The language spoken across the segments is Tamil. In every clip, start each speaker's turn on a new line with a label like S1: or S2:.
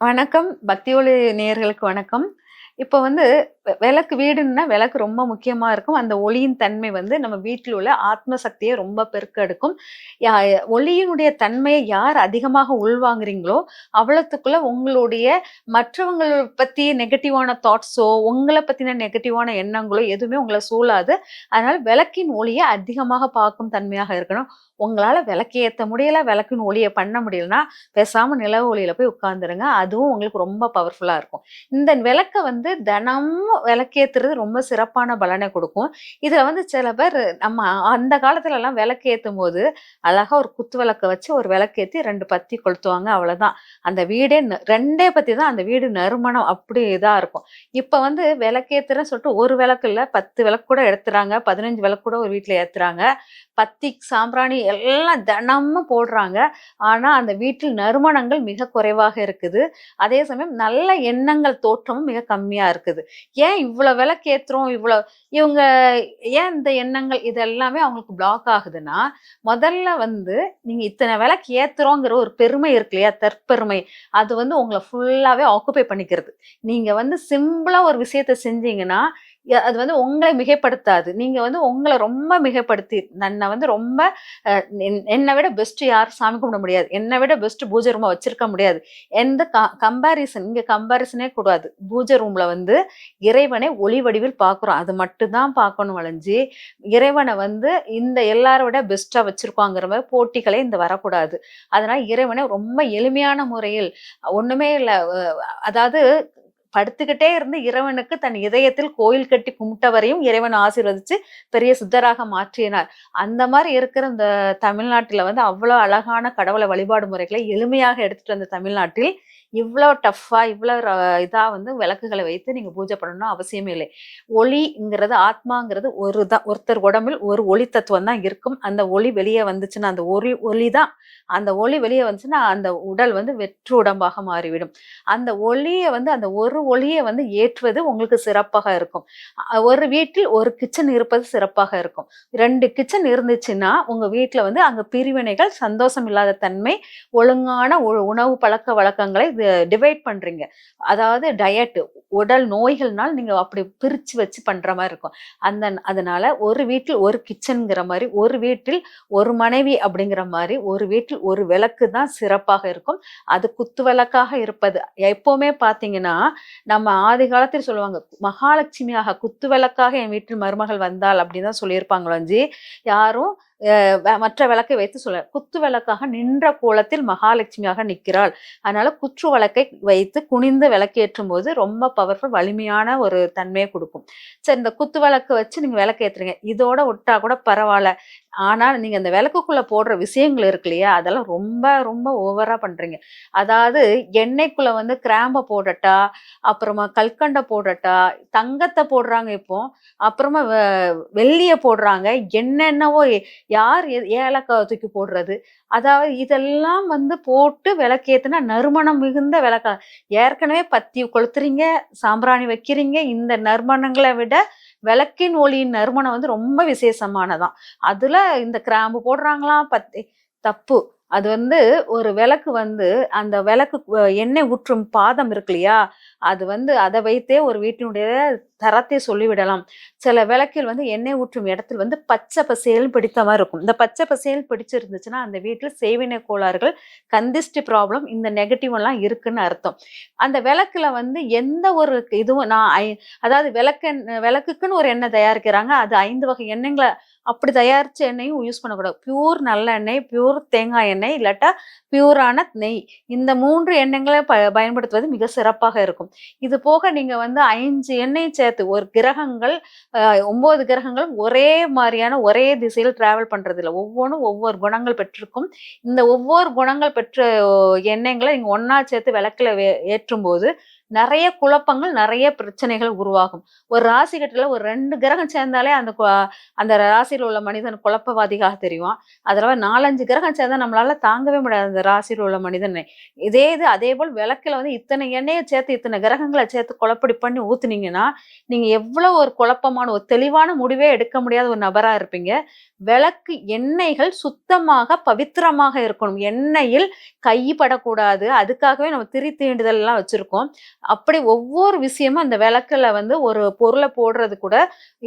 S1: வணக்கம். பக்தி ஒளி நேயர்களுக்கு வணக்கம். இப்போ வந்து விளக்கு வீடுன்னா விளக்கு ரொம்ப முக்கியமா இருக்கும். அந்த ஒளியின் தன்மை வந்து நம்ம வீட்டில் உள்ள ஆத்ம சக்தியை ரொம்ப பெருக்கெடுக்கும். யா- ஒளியினுடைய தன்மையை யார் அதிகமாக உள்வாங்குறீங்களோ அவ்வளவுக்குள்ள உங்களுடைய மற்றவங்களை பத்தி நெகட்டிவான தாட்ஸோ உங்களை பத்தின நெகட்டிவான எண்ணங்களோ எதுவுமே உங்களை சூழாது. அதனால விளக்கின் ஒளியை அதிகமாக பார்க்கும் தன்மையாக இருக்கணும். உங்களால விளக்கு ஏற்ற முடியல விளக்கின் ஒளியை பண்ண முடியலன்னா பேசாம நிலவு ஒளியில போய் உட்கார்ந்துருங்க. அதுவும் உங்களுக்கு ரொம்ப பவர்ஃபுல்லா இருக்கும். இந்த விளக்க வந்து தினமும் விளக்கேத்துறது ரொம்ப சிறப்பான பலனை கொடுக்கும். இதில் வந்து சில பேர் நம்ம அந்த காலத்துலலாம் விளக்கேற்றும் போது அழகாக ஒரு குத்து விளக்க வச்சு ஒரு விளக்கேத்தி ரெண்டு பத்தி கொளுத்துவாங்க அவ்வளோதான் அந்த வீடே ந- ரெண்டே பத்தி தான் அந்த வீடு நறுமணம் அப்படி இதாக இருக்கும். இப்போ வந்து விளக்கேத்துறேன்னு சொல்லிட்டு ஒரு விளக்கு இல்லை பத்து விளக்கு கூட எடுத்துறாங்க பதினஞ்சு விளக்கு கூட ஒரு வீட்டில் ஏற்றுறாங்க பத்தி சாம்பிராணி எல்லாம் தினமும் போடுறாங்க. ஆனால் அந்த வீட்டில் நறுமணங்கள் மிக குறைவாக இருக்குது. அதே சமயம் நல்ல எண்ணங்கள் தோற்றமும் மிக கம்மியாக இருக்குது. ஏன் இவ்வளவு விலைக்கு ஏத்துறோம் இவ்வளவு இவங்க ஏன் இந்த எண்ணங்கள் இதெல்லாமே அவங்களுக்கு பிளாக் ஆகுதுன்னா முதல்ல வந்து நீங்க இத்தனை விலைக்கு ஏத்துறோங்கிற ஒரு பெருமை இருக்கு இல்லையா? தற்பெருமை. அது வந்து உங்களை ஃபுல்லாவே ஆக்குபை பண்ணிக்கிறது. நீங்க வந்து சிம்பிளா ஒரு விஷயத்த செஞ்சீங்கன்னா அது வந்து உங்களை மிகைப்படுத்தாது. நீங்க வந்து உங்களை ரொம்ப மிகைப்படுத்தி நன்னை வந்து ரொம்ப என்- என்னை விட பெஸ்ட் யாரும் சாமி கும்பிட முடியாது. என்னை விட பெஸ்ட் பூஜை ரூமை வச்சிருக்க முடியாது. எந்த கம்பாரிசன் இங்க கம்பாரிசனே கூடாது. பூஜை ரூம்ல வந்து இறைவனை ஒளி வடிவில் பார்க்குறோம். அது மட்டும்தான் பார்க்கணும் வளைஞ்சி இறைவனை வந்து இந்த எல்லாரை விட பெஸ்டா வச்சிருக்கோங்கிற மாதிரி போட்டிகளே இந்த வரக்கூடாது. அதனால இறைவனை ரொம்ப எளிமையான முறையில் ஒண்ணுமே இல்லை அதாவது படுத்துக்கிட்டே இருந்து இறைவனுக்கு தன் இதயத்தில் கோயில் கட்டி கும்பிட்டவரையும் இறைவன் ஆசீர்வதிச்சு பெரிய சித்தராக மாற்றினார். அந்த மாதிரி இருக்கிற இந்த தமிழ்நாட்டுல வந்து அவ்வளோ அழகான கடவுளை வழிபாடு முறைகளை எளிமையாக எடுத்துட்டு வந்த தமிழ்நாட்டில் இவ்வளோ டஃப்பாக இவ்வளோ இதாக வந்து விளக்குகளை வைத்து நீங்கள் பூஜை பண்ணணும் அவசியமே இல்லை. ஒளிங்கிறது ஆத்மாங்கிறது ஒரு தான் ஒருத்தர் உடம்பில் ஒரு ஒளி தத்துவம் தான் இருக்கும். அந்த ஒளி வெளியே வந்துச்சுன்னா அந்த ஒளி ஒளி தான் அந்த ஒளி வெளியே வந்துச்சுன்னா அந்த உடல் வந்து வெற்று உடம்பாக மாறிவிடும். அந்த ஒளியை வந்து அந்த ஒரு ஒளியை வந்து ஏற்றுவது உங்களுக்கு சிறப்பாக இருக்கும். ஒரு வீட்டில் ஒரு கிச்சன் இருப்பது சிறப்பாக இருக்கும். ரெண்டு கிச்சன் இருந்துச்சுன்னா உங்கள் வீட்டில் வந்து அங்கே பிரிவினைகள் சந்தோஷம் இல்லாத தன்மை ஒழுங்கான உ- உணவு பழக்க வழக்கங்களை டிவைட் பண்றீங்க. அதாவது டயட் உடல் நோய்கள்னால் நீங்க அப்படி பிரிச்சு வச்சு பண்ற மாதிரி இருக்கும். அந்த அதனால ஒரு வீட்டில் ஒரு கிச்சன்ங்கிற மாதிரி ஒரு வீட்டில் ஒரு மனைவி அப்படிங்கிற மாதிரி ஒரு வீட்டில் ஒரு விளக்கு தான் சிறப்பாக இருக்கும். அது குத்து விளக்காக இருப்பது. எப்பவுமே பாத்தீங்கன்னா நம்ம ஆதி காலத்தில் சொல்லுவாங்க மகாலட்சுமியாக குத்து விளக்காக என் வீட்டில் மருமகள் வந்தாள் அப்படின்னு தான் சொல்லியிருப்பாங்களோஞ்சி யாரும் மற்ற விளக்கை வைத்து சொல்ல குத்து விளக்காக நின்ற கோலத்தில் மகாலட்சுமியாக நிற்கிறாள். அதனால குற்று விளக்கை வைத்து குனிந்து விளக்கேற்றும் போது ரொம்ப பவர்ஃபுல் வலிமையான ஒரு தன்மையை கொடுக்கும். சரி இந்த குத்து விளக்கு வச்சு நீங்க விளக்கு ஏத்துறீங்க. இதோட விட்டா கூட பரவாயில்ல. ஆனால் நீங்க அந்த விளக்குக்குள்ள போடுற விஷயங்கள் இருக்கு இல்லையா? அதெல்லாம் ரொம்ப ரொம்ப ஓவரா பண்றீங்க. அதாவது எண்ணெய்க்குள்ள வந்து கிராம்பை போடட்டா அப்புறமா கல்கண்டை போடட்டா தங்கத்தை போடுறாங்க இப்போ. அப்புறமா வெள்ளியை போடுறாங்க. என்னென்னவோ யார் ஏலக்காய் தூக்கி போடுறது? அதாவது இதெல்லாம் வந்து போட்டு விளக்கேத்துனா நறுமணம் மிகுந்த விளக்கா ஏற்கனவே பத்தி கொளுத்துறீங்க சாம்பிராணி வைக்கிறீங்க இந்த நறுமணங்களை விட விளக்கின் ஒளியின் நறுமணம் வந்து ரொம்ப விசேஷமானதான். அதுல இந்த கிராம்பு போடுறாங்களாம் பத்தி தப்பு. அது வந்து ஒரு விளக்கு வந்து அந்த விளக்கு எண்ணெய் ஊற்றும் பாதம் இருக்கு இல்லையா? அது வந்து அதை வைத்தே ஒரு வீட்டினுடைய தரத்தை சொல்லிவிடலாம். சில விளக்கில் வந்து எண்ணெய் ஊற்றும் இடத்தில் வந்து பச்சை பசேல் பிடித்த மாதிரி இருக்கும். இந்த பச்சை பசேல் பிடிச்சிருந்துச்சுன்னா அந்த வீட்டில் சேவினை கோளாறுகள் கந்திஷ்டி ப்ராப்ளம் இந்த நெகட்டிவ் எல்லாம் இருக்குன்னு அர்த்தம். அந்த விளக்குல வந்து எந்த ஒரு இதுவும் நான் ஐ- அதாவது விளக்கு விளக்குக்குன்னு ஒரு எண்ணெய் தயாரிக்கிறாங்க. அது ஐந்து வகை எண்ணெய்களை அப்படி தயாரித்த எண்ணெயும் யூஸ் பண்ணக்கூடாது. பியூர் நல்ல எண்ணெய் பியூர் தேங்காய் எண்ணெய் இல்லாட்டா பியூரான நெய். இந்த மூன்று எண்ணெய்களை ப பயன்படுத்துவது மிக சிறப்பாக இருக்கும். இது போக நீங்கள் வந்து ஐந்து எண்ணெய் சேர்த்து ஒரு கிரகங்கள் ஒம்பது கிரகங்களும் ஒரே மாதிரியான ஒரே திசையில் டிராவல் பண்ணுறதில்ல ஒவ்வொன்றும் ஒவ்வொரு குணங்கள் பெற்றிருக்கும். இந்த ஒவ்வொரு குணங்கள் பெற்ற எண்ணெய்களை நீங்கள் ஒன்றா சேர்த்து விளக்குல வே- ஏற்றும் போது நிறைய குழப்பங்கள் நிறைய பிரச்சனைகள் உருவாகும். ஒரு ராசி கட்டத்தில் ஒரு ரெண்டு கிரகம் சேர்ந்தாலே அந்த கு- அந்த ராசியில் உள்ள மனிதன் குழப்பவாதிகாக தெரியும் அதுல நாலஞ்சு கிரகம் சேர்ந்தா நம்மளால தாங்கவே முடியாது அந்த ராசியில் உள்ள மனிதனை. இதே இது அதே போல் விளக்கில் வந்து இத்தனை எண்ணெயை சேர்த்து இத்தனை கிரகங்களை சேர்த்து குழப்படி பண்ணி ஊத்துனீங்கன்னா நீங்க எவ்வளவு ஒரு குழப்பமான ஒரு தெளிவான முடிவே எடுக்க முடியாத ஒரு நபராக இருப்பீங்க. விளக்கு எண்ணெய்கள் சுத்தமாக பவித்திரமாக இருக்கணும். எண்ணெயில் கைப்படக்கூடாது. அதுக்காகவே நம்ம திரி தீண்டுதல் எல்லாம் வச்சிருக்கோம். அப்படி ஒவ்வொரு விஷயமும் அந்த விளக்கில் வந்து ஒரு பொருளை போடுறது கூட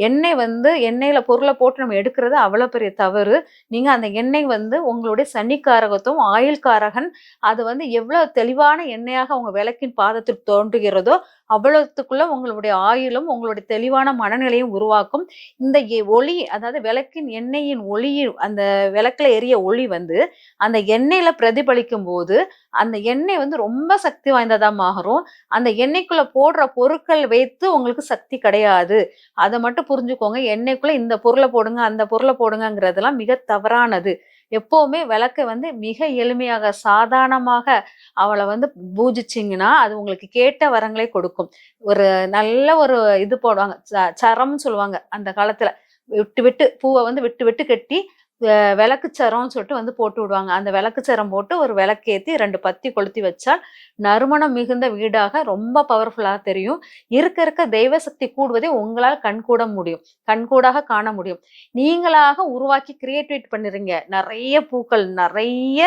S1: எண்ணெய் வந்து எண்ணெயில் பொருளை போட்டு நம்ம எடுக்கிறது அவ்வளோ பெரிய தவறு. நீங்கள் அந்த எண்ணெய் வந்து உங்களுடைய சனிக்காரகத்தும் ஆயில் காரகன் அது வந்து எவ்வளோ தெளிவான எண்ணெயாக உங்கள் விளக்கின் பாதத்தில் தோன்றுகிறதோ அவ்வளவுத்துக்குள்ள உங்களுடைய ஆயுளும் உங்களுடைய தெளிவான மனநிலையும் உருவாக்கும். இந்த எ- ஒளி அதாவது விளக்கின் எண்ணெயின் ஒளி அந்த விளக்குல எரிய ஒளி வந்து அந்த எண்ணெயில பிரதிபலிக்கும் போது அந்த எண்ணெய் வந்து ரொம்ப சக்தி வாய்ந்ததா மாறும். அந்த எண்ணெய்க்குள்ள போடுற பொருட்கள் வைத்து உங்களுக்கு சக்தி கிடையாது. அதை மட்டும் புரிஞ்சுக்கோங்க. எண்ணெய்க்குள்ள இந்த பொருளை போடுங்க அந்த பொருளை போடுங்கங்கிறதெல்லாம் மிக தவறானது. எப்போவுமே விளக்கை வந்து மிக எளிமையாக சாதாரணமாக அவளை வந்து பூஜிச்சிங்கன்னா அது உங்களுக்கு கேட்ட வரங்களை கொடுக்கும். ஒரு நல்ல ஒரு இது போடுவாங்க ச- சரம்னு சொல்லுவாங்க அந்த காலத்துல. விட்டு விட்டு பூவை வந்து விட்டு விட்டு கட்டி விளக்குச்சரம்னு விளக்கு சரம்னு சொல்லிட்டு வந்து போட்டு விடுவாங்க. அந்த விளக்கு சரம் போட்டு ஒரு விளக்கேத்தி ரெண்டு பத்தி கொளுத்தி வச்சால் நறுமணம் மிகுந்த வீடாக ரொம்ப பவர்ஃபுல்லாக தெரியும். இருக்க இருக்க தெய்வ சக்தி கூடுவதை உங்களால் கண்கூட முடியும். கண்கூடாக காண முடியும். நீங்களாக உருவாக்கி கிரியேட்டிவேட் பண்ணிருங்க நிறைய பூக்கள் நிறைய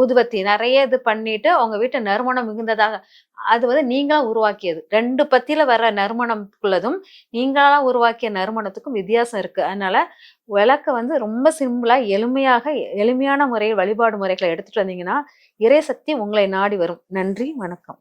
S1: ஊதுவத்தி நிறைய இது பண்ணிட்டு உங்கள் வீட்டை நறுமணம் மிகுந்ததாக அது வந்து நீங்களா உருவாக்கியது. ரெண்டு பத்தியில வர நறுமணத்துக்குள்ளதும் நீங்களா உருவாக்கிய நறுமணத்துக்கும் வித்தியாசம் இருக்கு. அதனால விளக்க வந்து ரொம்ப சிம்பிளா எளிமையாக எளிமையான முறையில் வழிபாடு முறைகளை எடுத்துட்டு வந்தீங்கன்னா இறை சக்தி உங்களை நாடி வரும். நன்றி வணக்கம்.